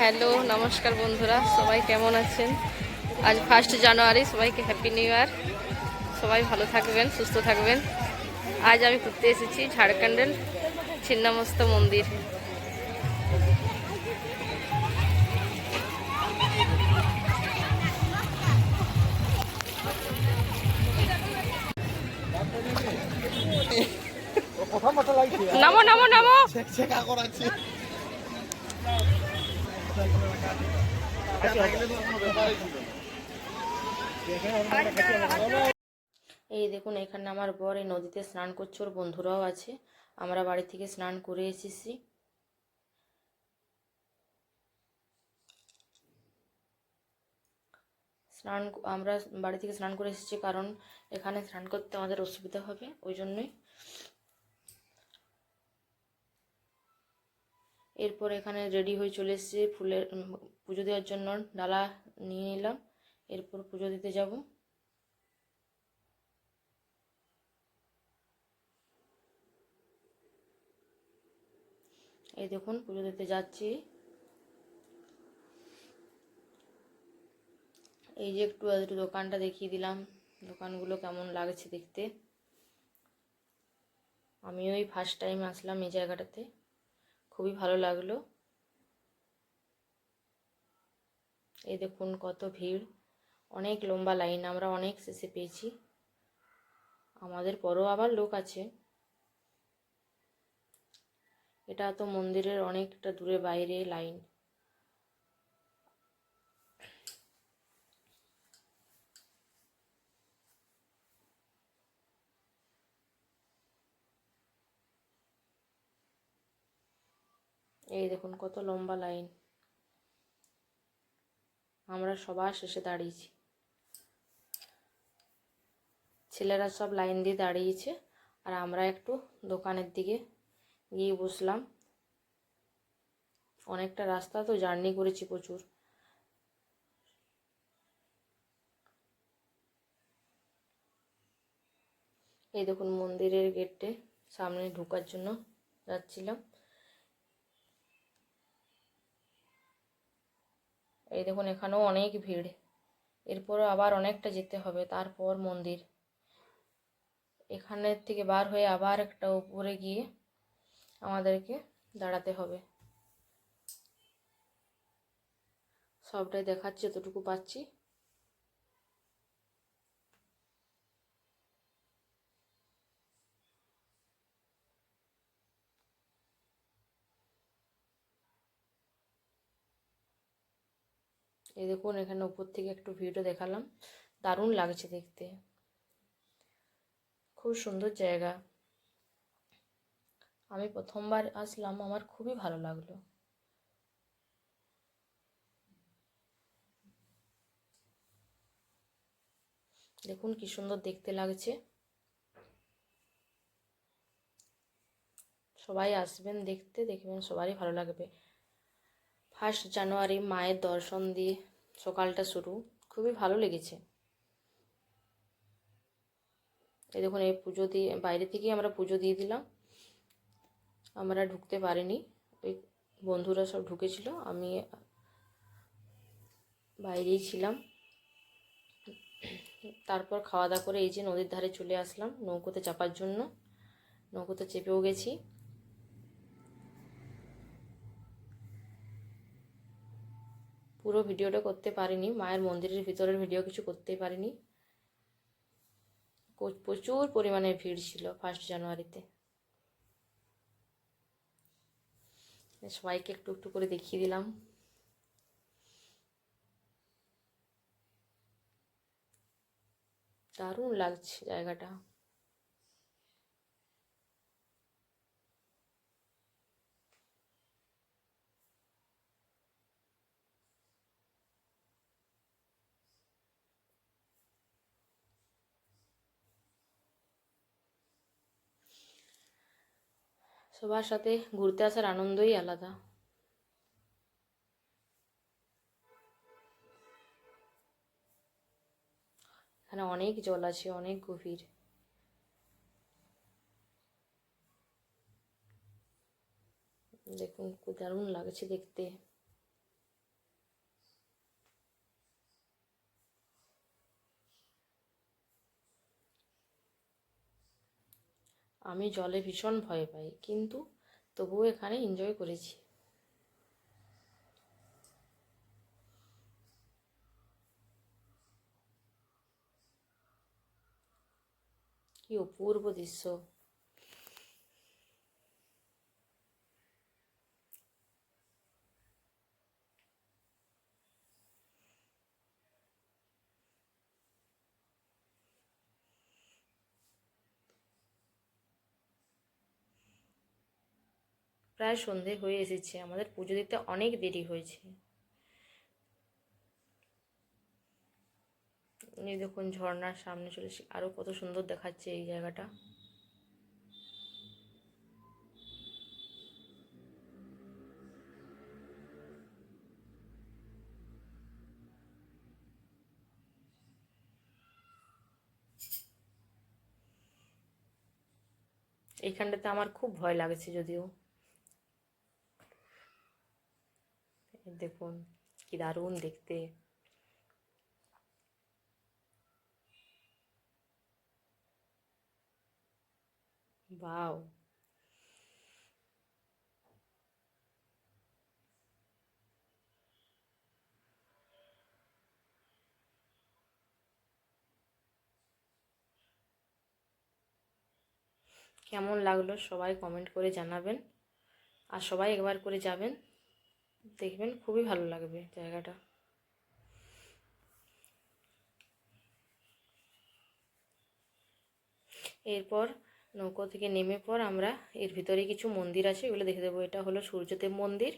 Hello নমস্কার বন্ধুরা সবাই কেমন আছেন? আজ ফার্স্ট জানুয়ারি সবাইকে হ্যাপি নিউ ইয়ার সবাই ভালো থাকবেন সুস্থ থাকবেন। আজ আমি ঘুরতে এসেছি ঝাড়খণ্ডের ছিন্নামস্ত মন্দির। নামো নামো নামো। এই দেখুন, এখানে আমার বর এই নদীতে স্নান করছে, ওর বন্ধুরাও আছে। আমরা বাড়ি থেকে স্নান করে এসেছি। স্নান, আমরা বাড়ি থেকে স্নান করে এসেছি কারণ এখানে স্নান করতে আমাদের অসুবিধা হবে, ওই জন্যই। এরপর এখানে রেডি হয়ে চলে এসেছি, ফুলের পুজো দেওয়ার জন্য ডালা নিয়ে নিলাম, এরপর পুজো দিতে যাব। এই দেখুন, পুজো দিতে যাচ্ছি। এই যে একটু একটু দোকানটা দেখিয়ে দিলাম, দোকানগুলো কেমন লাগছে দেখতে। আমিও এই ফার্স্ট টাইম আসলাম এই জায়গাটাতে। খুবই ভালো লাগল। এই দেখুন কত ভিড়। অনেক লম্বা লাইন, আমরা অনেক শেষে পেয়েছি। আমাদের পরও আবার লোক আছে। এটা তো মন্দিরের অনেকটা দূরে বাইরে লাইন। এই দেখুন কত লম্বা লাইন। আমরা সবার শেষে দাঁড়িয়েছি। ছেলেরা সব লাইন দিয়ে দাঁড়িয়েছে আর আমরা একটু দোকানের দিকে গিয়ে বসলাম। অনেকটা রাস্তা তো জার্নি করেছি প্রচুর। এই দেখুন মন্দিরের গেটে সামনে ঢোকার জন্য যাচ্ছিলাম। এই দেখুন, এখানেও অনেক ভিড়। এরপরও আবার অনেকটা যেতে হবে, তারপর মন্দির। এখানের থেকে বার হয়ে আবার একটা উপরে গিয়ে আমাদেরকে দাঁড়াতে হবে। সবটাই দেখাচ্ছি যতটুকু পাচ্ছি। এই দেখুন, এখানে উপর থেকে একটু ভিডিও দেখালাম। দারুণ লাগছে দেখতে। খুব সুন্দর জায়গা। আমি প্রথমবার আসলাম, আমার খুবই ভালো লাগল। দেখুন, কি সুন্দর দেখতে লাগছে। সবাই আসবেন দেখতে, দেখবেন সবারই ভালো লাগবে। ফার্স্ট জানুয়ারি মায়ের দর্শন দিয়ে সকালটা শুরু। খুবই ভালো লেগেছে। এই দেখুন, এই পুজো দিয়ে, বাইরে থেকেই আমরা পুজো দিয়ে দিলাম। আমরা ঢুকতে পারিনি। ওই বন্ধুরা সব ঢুকেছিল, আমি বাইরেই ছিলাম। তারপর খাওয়া দাওয়া করে এই যে নদীর ধারে চলে আসলাম নৌকোতে চাপার জন্য। নৌকোতে চেপেও গেছি। পুরো ভিডিওটা করতে পারিনি। মায়ের মন্দিরের ভিতরের ভিডিও কিছু করতেই পারিনি। প্রচুর পরিমাণে ভিড় ছিল ফার্স্ট জানুয়ারিতে। সবাইকে একটু একটু করে দেখিয়ে দিলাম। দারুণ লাগছে জায়গাটা। সবার সাথে ঘুরতে আসার আনন্দই আলাদা। এখানে অনেক জল আছে, অনেক গভীর। দেখুন দারুণ লাগছে দেখতে। আমি জলে ভীষণ ভয় পাই কিন্তু তবুও এখানে এনজয় করেছি। কি অপূর্ব দৃশ্য। প্রায় সন্ধে হয়ে এসেছে। আমাদের পুজো দিতে অনেক দেরি হয়েছে। এই দেখুন ঝর্ণার সামনে চলে এসে আরও কত সুন্দর দেখাচ্ছে এই জায়গাটা। এইখানটাতে আমার খুব ভয় লাগছে যদিও এই দেখুন, কি দারুণ দেখতে। বাও কেমন লাগল সবাই কমেন্ট করে জানাবেন। আর সবাই একবার করে যাবেন। দেখবেন খুবই ভালো লাগবে জায়গাটা। এরপর নৌকো থেকে নেমে পর আমরা এর ভিতরে কিছু মন্দির আছে, এগুলো দেখে দেবো। এটা হলো সূর্যদেব মন্দির।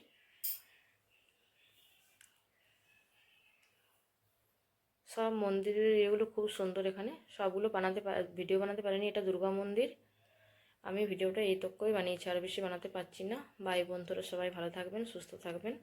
সব মন্দিরের এগুলো খুব সুন্দর এখানে। সবগুলো বানাতে ভিডিও বানাতে পারিনি, এটা দুর্গা মন্দির। আমি ভিডিওটা এই তক্কই বানিয়েছি, আর বেশি বানাতে পারছি না। বাই বন্ধুরা, সবাই ভালো থাকবেন, সুস্থ থাকবেন।